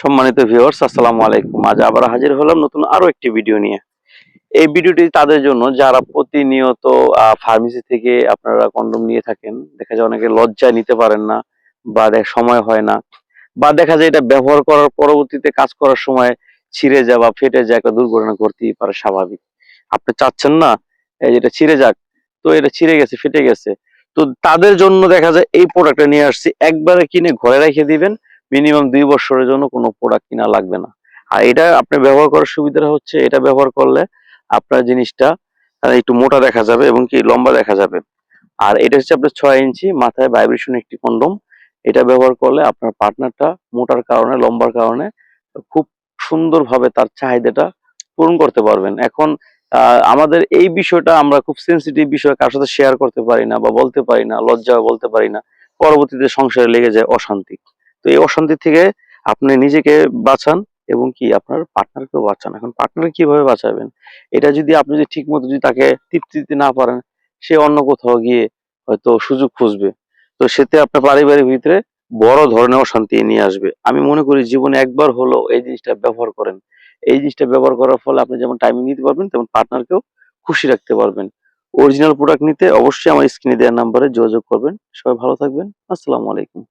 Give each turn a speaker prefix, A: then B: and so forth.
A: সম্মানিত ভিউয়ার্স আসসালামু আলাইকুম। আজ আবার হাজির হলাম নতুন আরও একটি ভিডিও নিয়ে। এই ভিডিওটি তাদের জন্য, যারা প্রতিনিয়ত ফার্মেসি থেকে আপনারা কন্ডম নিয়ে থাকেন, দেখা যায় অনেকে লজ্জায় নিতে পারেন না, বা সময় হয় না, বা দেখা যায় এটা ব্যবহার করার পরবর্তীতে কাজ করার সময় ছিঁড়ে যায় বা ফেটে যায়, একটা দুর্ঘটনা করতেই পারে স্বাভাবিক। আপনি চাচ্ছেন না, এই যেটা ছিঁড়ে যাক, তো এটা ছিঁড়ে গেছে, ফেটে গেছে। তো তাদের জন্য দেখা যায় এই প্রোডাক্টটা নিয়ে আসছি, একবারে কিনে ঘরে রেখে দিবেন মিনিমাম দুই বছরের জন্য কোনো প্রোডাক্ট কিনা লাগবে না। আর এটা আপনি ব্যবহার করার সুবিধা হচ্ছে, এটা ব্যবহার করলে আপনার জিনিসটা একটু মোটা দেখা যাবে এবং কি লম্বা দেখা যাবে। আর এটা হচ্ছে আপনার ছয় ইঞ্চি মাথায় ভাইব্রেশন একটি কন্ডম এটা ব্যবহার করলে আপনার পার্টনারটা মোটার কারণে, লম্বার কারণে খুব সুন্দরভাবে তার চাহিদাটা পূরণ করতে পারবেন। এখন আমাদের এই বিষয়টা আমরা খুব সেন্সিটিভ বিষয় কার সাথে শেয়ার করতে পারি না বা বলতে পারি না লজ্জা বলতে পারি না। পরবর্তীতে সংসারে লেগে যায় অশান্তি। তো এই অশান্তি থেকে আপনি নিজেকে বাঁচান এবং কি আপনার পার্টনারকেও বাঁচান। এখন পার্টনার কীভাবে বাঁচাবেন? এটা যদি আপনি যদি ঠিক মতো যদি তাকে তৃপ্তি দিতে না পারেন, সে অন্য কোথাও গিয়ে হয়তো সুযোগ খুঁজবে। তো সেতে আপনার পারিবারিক ভিতরে বড় ধরনের অশান্তি নিয়ে আসবে। আমি মনে করি জীবনে একবার হলো এই জিনিসটা ব্যবহার করেন। এই জিনিসটা ব্যবহার করার ফলে আপনি যেমন টাইমিং নিতে পারবেন, তেমন পার্টনারকেও খুশি রাখতে পারবেন। অরিজিনাল প্রোডাক্ট নিতে অবশ্যই আমার স্ক্রিনে দেওয়ার নাম্বারে যোগাযোগ করবেন। সবাই ভালো থাকবেন। আসসালামু আলাইকুম।